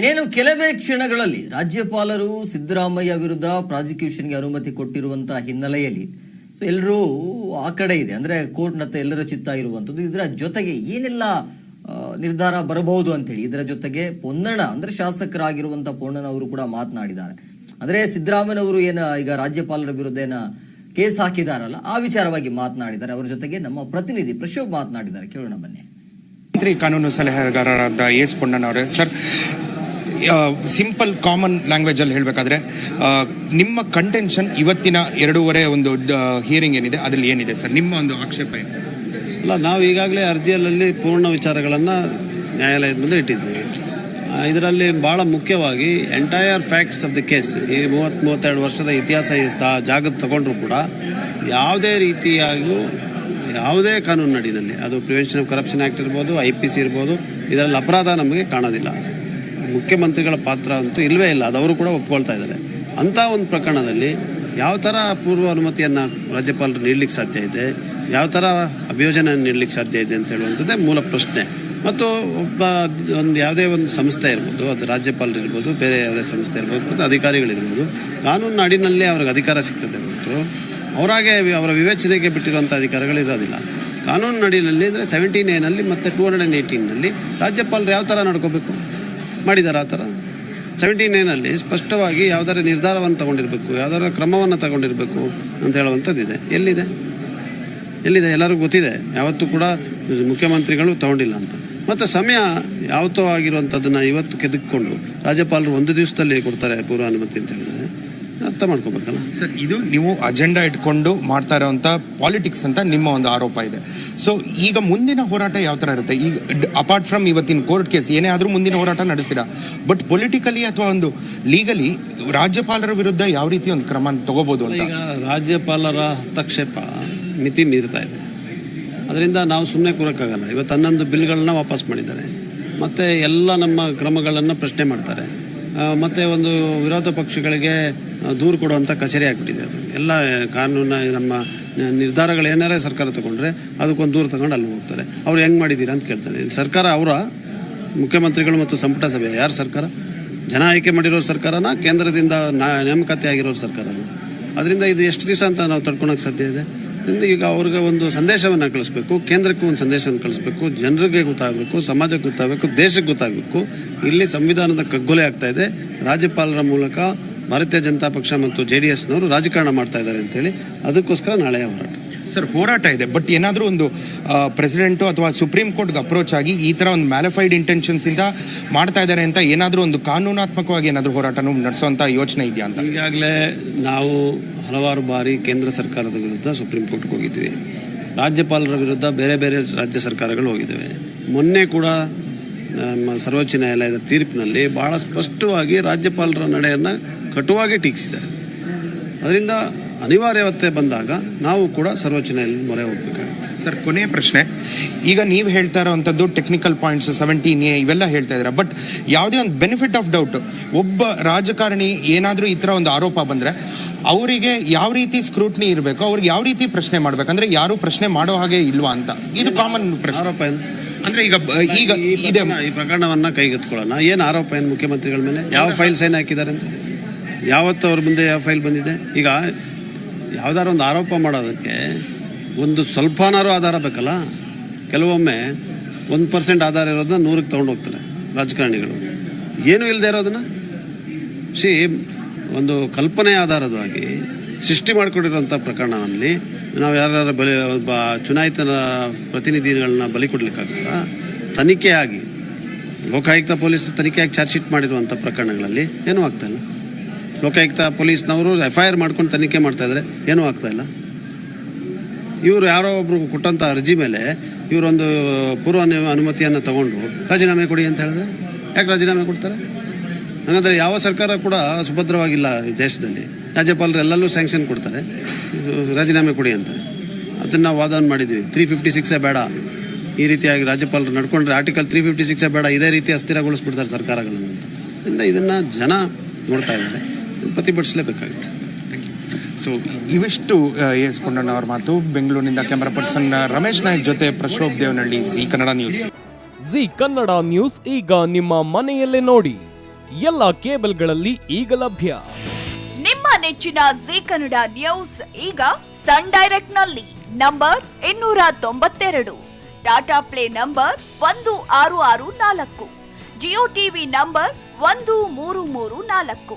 ಇನ್ನೇನು ಕೆಲವೇ ಕ್ಷಣಗಳಲ್ಲಿ ರಾಜ್ಯಪಾಲರು ಸಿದ್ದರಾಮಯ್ಯ ವಿರುದ್ಧ ಪ್ರಾಸಿಕ್ಯೂಷನ್ಗೆ ಅನುಮತಿ ಕೊಟ್ಟಿರುವಂತಹ ಹಿನ್ನೆಲೆಯಲ್ಲಿ ಸೊ ಎಲ್ಲರೂ ಆ ಕಡೆ ಇದೆ. ಅಂದ್ರೆ ಕೋರ್ಟ್ನತ್ತ ಎಲ್ಲರ ಚಿತ್ತ ಇರುವಂಥದ್ದು. ಇದರ ಜೊತೆಗೆ ಏನೆಲ್ಲ ನಿರ್ಧಾರ ಬರಬಹುದು ಅಂತೇಳಿ ಇದರ ಜೊತೆಗೆ ಪೊನ್ನಣ ಅಂದ್ರೆ ಶಾಸಕರಾಗಿರುವಂತ ಪೊನ್ನಣ ಅವರು ಕೂಡ ಮಾತನಾಡಿದ್ದಾರೆ. ಅಂದ್ರೆ ಸಿದ್ದರಾಮಯ್ಯನವರು ಏನ ಈಗ ರಾಜ್ಯಪಾಲರ ವಿರುದ್ಧ ಏನ ಕೇಸ್ ಹಾಕಿದಾರಲ್ಲ, ಆ ವಿಚಾರವಾಗಿ ಮಾತನಾಡಿದ್ದಾರೆ. ಅವರ ಜೊತೆಗೆ ನಮ್ಮ ಪ್ರತಿನಿಧಿ ಪ್ರಶೋಭ್ ಮಾತನಾಡಿದ್ದಾರೆ. ಕೇಳೋಣ ಬನ್ನಿ. ಕಾನೂನು ಸಲಹೆಗಾರರಾದ ಎಸ್ ಪೊನ್ನಣ್ಣವರೇ. ಸರ್ ಸಿಂಪಲ್ ಕಾಮನ್ ಲ್ಯಾಂಗ್ವೇಜಲ್ಲಿ ಹೇಳಬೇಕಾದ್ರೆ ನಿಮ್ಮ ಕಂಟೆನ್ಷನ್ ಇವತ್ತಿನ ಎರಡೂವರೆ ಒಂದು ಹಿಯರಿಂಗ್ ಏನಿದೆ, ಅದರಲ್ಲಿ ಏನಿದೆ ಸರ್? ನಿಮ್ಮ ಒಂದು ಆಕ್ಷೇಪ ಏನು? ಅಲ್ಲ, ನಾವು ಈಗಾಗಲೇ ಅರ್ಜಿಯಲ್ಲಿ ಪೂರ್ಣ ವಿಚಾರಗಳನ್ನು ನ್ಯಾಯಾಲಯದ ಮುಂದೆ ಇಟ್ಟಿದ್ದೀವಿ ಇದರಲ್ಲಿ ಭಾಳ ಮುಖ್ಯವಾಗಿ entire facts of the case ಈ ಮೂವತ್ತು, ಮೂವತ್ತೆರಡು ವರ್ಷದ ಇತಿಹಾಸ ಈ ಜಾಗದ ತಗೊಂಡ್ರು ಕೂಡ ಯಾವುದೇ ರೀತಿಯಾಗಿಯೂ ಯಾವುದೇ ಕಾನೂನು ನಡಿನಲ್ಲಿ ಅದು ಪ್ರಿವೆನ್ಷನ್ ಆಫ್ ಕರಪ್ಷನ್ ಆ್ಯಕ್ಟ್ ಇರ್ಬೋದು ಐ ಪಿ ಸಿ ಇರ್ಬೋದು, ಇದರಲ್ಲಿ ಅಪರಾಧ ನಮಗೆ ಕಾಣೋದಿಲ್ಲ. ಮುಖ್ಯಮಂತ್ರಿಗಳ ಪಾತ್ರ ಅಂತೂ ಇಲ್ಲವೇ ಇಲ್ಲ ಅದವರು ಕೂಡ ಒಪ್ಕೊಳ್ತಾ ಇದ್ದಾರೆ. ಅಂಥ ಒಂದು ಪ್ರಕರಣದಲ್ಲಿ ಯಾವ ಥರ ಪೂರ್ವ ಅನುಮತಿಯನ್ನು ರಾಜ್ಯಪಾಲರು ನೀಡಲಿಕ್ಕೆ ಸಾಧ್ಯ ಇದೆ, ಯಾವ ಥರ ಅಭಿಯೋಜನೆ ನೀಡಲಿಕ್ಕೆ ಸಾಧ್ಯ ಇದೆ ಅಂತ ಹೇಳುವಂಥದ್ದೇ ಮೂಲ ಪ್ರಶ್ನೆ. ಮತ್ತು ಒಬ್ಬ ಒಂದು ಯಾವುದೇ ಒಂದು ಸಂಸ್ಥೆ ಇರ್ಬೋದು, ಅದು ರಾಜ್ಯಪಾಲರು ಇರ್ಬೋದು, ಬೇರೆ ಯಾವುದೇ ಸಂಸ್ಥೆ ಇರ್ಬೋದು, ಮತ್ತು ಅಧಿಕಾರಿಗಳಿರ್ಬೋದು ಕಾನೂನು ಅಡಿನಲ್ಲೇ ಅವ್ರಿಗೆ ಅಧಿಕಾರ ಸಿಗ್ತದೆ ಹೊರತು ಅವರಾಗೆ ಅವರ ವಿವೇಚನೆಗೆ ಬಿಟ್ಟಿರುವಂಥ ಅಧಿಕಾರಗಳು ಇರೋದಿಲ್ಲ. ಕಾನೂನು ಅಡಿನಲ್ಲಿ ಅಂದರೆ ಸೆವೆಂಟೀನ್ ಎನಲ್ಲಿ ಮತ್ತು ಟೂ ಹಂಡ್ರೆಡ್ ಆ್ಯಂಡ್ ಏಯ್ಟೀನಲ್ಲಿ ರಾಜ್ಯಪಾಲರು ಯಾವ ಥರ ನಡ್ಕೋಬೇಕು? ಮಾಡಿದ್ದಾರೆ ಆ ಥರ? ಸೆವೆಂಟಿ ನೈನಲ್ಲಿ ಸ್ಪಷ್ಟವಾಗಿ ಯಾವ್ದಾರ ನಿರ್ಧಾರವನ್ನು ತಗೊಂಡಿರಬೇಕು ಯಾವ್ದಾರ ಕ್ರಮವನ್ನು ತಗೊಂಡಿರಬೇಕು ಅಂತ ಹೇಳುವಂಥದ್ದಿದೆ. ಎಲ್ಲಿದೆ? ಎಲ್ಲಿದೆ? ಎಲ್ಲರಿಗೂ ಗೊತ್ತಿದೆ. ಯಾವತ್ತೂ ಕೂಡ ಮುಖ್ಯಮಂತ್ರಿಗಳು ತಗೊಂಡಿಲ್ಲ ಅಂತ. ಮತ್ತು ಸಮಯ ಯಾವತ್ತೋ ಆಗಿರುವಂಥದ್ದನ್ನು ಇವತ್ತು ಕೆದಕ್ಕೊಂಡು ರಾಜ್ಯಪಾಲರು ಒಂದು ದಿವಸದಲ್ಲಿ ಕೊಡ್ತಾರೆ ಪೂರ್ವಾನುಮತಿ ಅಂತ ಹೇಳಿದರೆ. ಅರ್ಥ ಮಾಡ್ಕೋಬೇಕಲ್ಲ? ಸರ್ ಇದು ನೀವು ಅಜೆಂಡಾ ಇಟ್ಕೊಂಡು ಮಾಡ್ತಾ ಇರೋವಂಥ ಪಾಲಿಟಿಕ್ಸ್ ಅಂತ ನಿಮ್ಮ ಒಂದು ಆರೋಪ ಇದೆ. ಸೊ ಈಗ ಮುಂದಿನ ಹೋರಾಟ ಯಾವ ಥರ ಇರುತ್ತೆ? ಈಗ ಅಪಾರ್ಟ್ ಫ್ರಮ್ ಇವತ್ತಿನ ಕೋರ್ಟ್ ಕೇಸ್ ಏನೇ ಆದರೂ ಮುಂದಿನ ಹೋರಾಟ ನಡೆಸ್ತೀರಾ? ಬಟ್ ಪೊಲಿಟಿಕಲಿ ಅಥವಾ ಒಂದು ಲೀಗಲಿ ರಾಜ್ಯಪಾಲರ ವಿರುದ್ಧ ಯಾವ ರೀತಿ ಒಂದು ಕ್ರಮ ತಗೋಬೋದು ಅಂತ? ಈಗ ರಾಜ್ಯಪಾಲರ ಹಸ್ತಕ್ಷೇಪ ಮಿತಿ ಮೀರ್ತಾ ಇದೆ. ಅದರಿಂದ ನಾವು ಸುಮ್ಮನೆ ಕೂರೋಕ್ಕಾಗಲ್ಲ. ಇವತ್ತು ಹನ್ನೊಂದು ಬಿಲ್ಗಳನ್ನ ವಾಪಸ್ ಮಾಡಿದ್ದಾರೆ. ಮತ್ತು ಎಲ್ಲ ನಮ್ಮ ಕ್ರಮಗಳನ್ನು ಪ್ರಶ್ನೆ ಮಾಡ್ತಾರೆ. ಮತ್ತು ಒಂದು ವಿರೋಧ ಪಕ್ಷಗಳಿಗೆ ದೂರು ಕೊಡುವಂಥ ಕಚೇರಿ ಆಗಿಬಿಟ್ಟಿದೆ ಅದು. ಎಲ್ಲ ಕಾನೂನ, ನಮ್ಮ ನಿರ್ಧಾರಗಳು ಏನಾರೇ ಸರ್ಕಾರ ತಗೊಂಡ್ರೆ ಅದಕ್ಕೊಂದು ದೂರು ತಗೊಂಡು ಅಲ್ಲಿ ಹೋಗ್ತಾರೆ. ಅವ್ರು ಹೆಂಗೆ ಮಾಡಿದ್ದೀರಾ ಅಂತ ಕೇಳ್ತಾರೆ. ಸರ್ಕಾರ ಅವರ, ಮುಖ್ಯಮಂತ್ರಿಗಳು ಮತ್ತು ಸಂಪುಟ ಸಭೆ, ಯಾರು ಸರ್ಕಾರ? ಜನ ಆಯ್ಕೆ ಮಾಡಿರೋ ಸರ್ಕಾರನ? ಕೇಂದ್ರದಿಂದ ನಾ ನೇಮಕಾತಿ ಆಗಿರೋ ಸರ್ಕಾರನ? ಅದರಿಂದ ಇದು ಎಷ್ಟು ದಿವಸ ಅಂತ ನಾವು ತಡ್ಕೊಳಕ್ಕೆ ಸಾಧ್ಯ ಇದೆ? ಈಗ ಅವ್ರಿಗೆ ಒಂದು ಸಂದೇಶವನ್ನು ಕಳಿಸ್ಬೇಕು, ಕೇಂದ್ರಕ್ಕೂ ಒಂದು ಸಂದೇಶವನ್ನು ಕಳಿಸ್ಬೇಕು, ಜನರಿಗೆ ಗೊತ್ತಾಗಬೇಕು, ಸಮಾಜಕ್ಕೆ ಗೊತ್ತಾಗಬೇಕು, ದೇಶಕ್ಕೆ ಗೊತ್ತಾಗಬೇಕು. ಇಲ್ಲಿ ಸಂವಿಧಾನದ ಕಗ್ಗೊಲೆ ಆಗ್ತಾ ಇದೆ. ರಾಜ್ಯಪಾಲರ ಮೂಲಕ ಭಾರತೀಯ ಜನತಾ ಪಕ್ಷ ಮತ್ತು ಜೆ ಡಿ ಎಸ್ನವರು ರಾಜಕಾರಣ ಮಾಡ್ತಾ ಇದ್ದಾರೆ ಅಂತೇಳಿ ಅದಕ್ಕೋಸ್ಕರ ನಾಳೆ ಹೋರಾಟ. ಸರ್ ಹೋರಾಟ ಇದೆ ಬಟ್ ಏನಾದರೂ ಒಂದು ಪ್ರೆಸಿಡೆಂಟು ಅಥವಾ ಸುಪ್ರೀಂ ಕೋರ್ಟ್ಗೆ ಅಪ್ರೋಚ್ ಆಗಿ ಈ ಥರ ಒಂದು ಮ್ಯಾಲಿಫೈಡ್ ಇಂಟೆನ್ಷನ್ಸ್ ಇಂದ ಮಾಡ್ತಾ ಇದ್ದಾರೆ ಅಂತ ಏನಾದರೂ ಒಂದು ಕಾನೂನಾತ್ಮಕವಾಗಿ ಏನಾದರೂ ಹೋರಾಟನೂ ನಡೆಸುವಂಥ ಯೋಚನೆ ಇದೆಯಾ ಅಂತ? ಈಗಾಗಲೇ ನಾವು ಹಲವಾರು ಬಾರಿ ಕೇಂದ್ರ ಸರ್ಕಾರದ ವಿರುದ್ಧ ಸುಪ್ರೀಂ ಕೋರ್ಟ್ಗೆ ಹೋಗಿದ್ದೀವಿ ರಾಜ್ಯಪಾಲರ ವಿರುದ್ಧ ಬೇರೆ ಬೇರೆ ರಾಜ್ಯ ಸರ್ಕಾರಗಳು ಹೋಗಿದ್ದಾವೆ. ಮೊನ್ನೆ ಕೂಡ ನಮ್ಮ ಸರ್ವೋಚ್ಚ ನ್ಯಾಯಾಲಯದ ತೀರ್ಪಿನಲ್ಲಿ ಭಾಳ ಸ್ಪಷ್ಟವಾಗಿ ರಾಜ್ಯಪಾಲರ ನಡೆಯನ್ನು ಕಟುವಾಗಿ ಟೀಕಿಸಿದ್ದಾರೆ. ಅದರಿಂದ ಅನಿವಾರ್ಯವತ್ತೆ ಬಂದಾಗ ನಾವು ಕೂಡ ಸರ್ವೋಚ್ಚ ನ್ಯಾಯಾಲಯದ ಮೊರೆ ಹೋಗಬೇಕಾಗುತ್ತೆ. ಸರ್ ಕೊನೆಯ ಪ್ರಶ್ನೆ. ಈಗ ನೀವು ಹೇಳ್ತಾ ಇರೋವಂಥದ್ದು ಟೆಕ್ನಿಕಲ್ ಪಾಯಿಂಟ್ಸ್ ಸೆವೆಂಟೀನ್ ಎ ಇವೆಲ್ಲ ಹೇಳ್ತಾ ಇದ್ದೀರಾ. ಬಟ್ ಯಾವುದೇ ಒಂದು ಬೆನಿಫಿಟ್ ಆಫ್ ಡೌಟ್ ಒಬ್ಬ ರಾಜಕಾರಣಿ ಏನಾದರೂ ಈ ಥರ ಒಂದು ಆರೋಪ ಬಂದರೆ ಅವರಿಗೆ ಯಾವ ರೀತಿ ಸ್ಕ್ರೂಟ್ನಿ ಇರಬೇಕು ಅವ್ರಿಗೆ ಯಾವ ರೀತಿ ಪ್ರಶ್ನೆ ಮಾಡಬೇಕಂದ್ರೆ ಯಾರು ಪ್ರಶ್ನೆ ಮಾಡೋ ಹಾಗೆ ಇಲ್ವಾ ಅಂತ. ಇದು ಕಾಮನ್ ಪ್ರಶ್ನೆ. ಆರೋಪ ಏನು? ಅಂದ್ರೆ ಈಗ ಈಗ ಈ ಇದೆ. ಈ ಪ್ರಕರಣವನ್ನ ಕೈಗೆತ್ಕೊಳ್ಳೋಣ ಏನು ಆರೋಪ ಏನು ಮುಖ್ಯಮಂತ್ರಿಗಳ ಮೇಲೆ? ಯಾವ ಫೈಲ್ಸ್ ಸೈನ್ ಹಾಕಿದ್ದಾರೆ ಅಂತ? ಯಾವತ್ತು ಅವ್ರ ಮುಂದೆ ಯಾವ ಫೈಲ್ ಬಂದಿದೆ? ಈಗ ಯಾವುದಾದ್ರು ಒಂದು ಆರೋಪ ಮಾಡೋದಕ್ಕೆ ಒಂದು ಸ್ವಲ್ಪನಾರು ಆಧಾರ ಬೇಕಲ್ಲ? ಕೆಲವೊಮ್ಮೆ ಒಂದು ಪರ್ಸೆಂಟ್ ಆಧಾರ ಇರೋದನ್ನ ನೂರಕ್ಕೆ ತೊಗೊಂಡು ಹೋಗ್ತಾರೆ ರಾಜಕಾರಣಿಗಳು. ಏನೂ ಇಲ್ಲದೆ ಇರೋದನ್ನ? ಸಿ ಒಂದು ಕಲ್ಪನೆ ಆಧಾರದವಾಗಿ ಸೃಷ್ಟಿ ಮಾಡಿಕೊಂಡಿರುವಂಥ ಪ್ರಕರಣದಲ್ಲಿ ನಾವು ಯಾರು ಬಲಿ, ಒಬ್ಬ ಚುನಾಯಿತ ಪ್ರತಿನಿಧಿಗಳನ್ನ ಬಲಿ ಕೊಡಲಿಕ್ಕಾಗಲ್ಲ ತನಿಖೆಯಾಗಿ, ಲೋಕಾಯುಕ್ತ ಪೊಲೀಸ್ ತನಿಖೆಯಾಗಿ ಚಾರ್ಜ್ ಶೀಟ್ ಮಾಡಿರುವಂಥ ಪ್ರಕರಣಗಳಲ್ಲಿ ಏನೂ ಆಗ್ತಾಯಿಲ್ಲ ಲೋಕಾಯುಕ್ತ ಪೊಲೀಸ್ನವರು ಎಫ್ ಐ ಆರ್ ಮಾಡ್ಕೊಂಡು ತನಿಖೆ ಮಾಡ್ತಾ ಇದ್ದಾರೆ ಏನೂ ಆಗ್ತಾಯಿಲ್ಲ ಇವರು ಯಾರೋ ಒಬ್ರು ಕೊಟ್ಟಂಥ ಅರ್ಜಿ ಮೇಲೆ ಇವರೊಂದು ಪೂರ್ವ ಅನು- ಅನುಮತಿಯನ್ನು ತಗೊಂಡು ರಾಜೀನಾಮೆ ಕೊಡಿ ಅಂತ ಹೇಳಿದ್ರೆ? ಯಾಕೆ ರಾಜೀನಾಮೆ ಕೊಡ್ತಾರೆ? ಹಾಗಾದ್ರೆ ಯಾವ ಸರ್ಕಾರ ಕೂಡ ಸುಭದ್ರವಾಗಿಲ್ಲ ಈ ದೇಶದಲ್ಲಿ. ರಾಜ್ಯಪಾಲರು ಎಲ್ಲಲ್ಲೂ ಸ್ಯಾಂಕ್ಷನ್ ಕೊಡ್ತಾರೆ. ರಾಜೀನಾಮೆ ಕೊಡಿ ಅಂತಾರೆ. ಅದನ್ನು ನಾವು ವಾದನ ಮಾಡಿದ್ದೀವಿ. ತ್ರೀ ಫಿಫ್ಟಿ ಸಿಕ್ಸೇ ಬೇಡ. ಈ ರೀತಿಯಾಗಿ ರಾಜ್ಯಪಾಲರು ನಡ್ಕೊಂಡ್ರೆ ಆರ್ಟಿಕಲ್ ತ್ರೀ ಫಿಫ್ಟಿ ಸಿಕ್ಸೇ ಬೇಡ. ಇದೇ ರೀತಿ ಅಸ್ಥಿರಗೊಳಿಸ್ಬಿಡ್ತಾರೆ ಸರ್ಕಾರಗಳನ್ನು ಅಂತ. ಇದನ್ನು ಜನ ನೋಡ್ತಾ ಇದ್ದಾರೆ. ಪ್ರತಿಭಟಿಸಲೇಬೇಕಾಗುತ್ತೆ. ಸೊ ಇವಿಷ್ಟು ಎಸ್ ಪುಂಡಣ್ಣ ಅವರ ಮಾತು. ಬೆಂಗಳೂರಿನಿಂದ ಕ್ಯಾಮರಾ ಪರ್ಸನ್ ರಮೇಶ್ ನಾಯಕ್ ಜೊತೆ Prashobh Devanahalli Zee Kannada news. G Kannada news ಈಗ ನಿಮ್ಮ ಮನೆಯಲ್ಲೇ ನೋಡಿ. ಎಲ್ಲ ಕೇಬಲ್ಗಳಲ್ಲಿ ಈಗ ಲಭ್ಯ. ನಿಮ್ಮ ನೆಚ್ಚಿನ ಜಿ ಕನ್ನಡ ನ್ಯೂಸ್ ಈಗ ಸನ್ ಡೈರೆಕ್ಟ್ನಲ್ಲಿ ನಂಬರ್ ಇನ್ನೂರ ತೊಂಬತ್ತೆರಡು. ಟಾಟಾ ಪ್ಲೇ ನಂಬರ್ ಒಂದು ಆರು ಆರು ನಾಲ್ಕು. ಜಿಯೋ ಟಿವಿ ನಂಬರ್ ಒಂದು ಮೂರು ಮೂರು ನಾಲ್ಕು.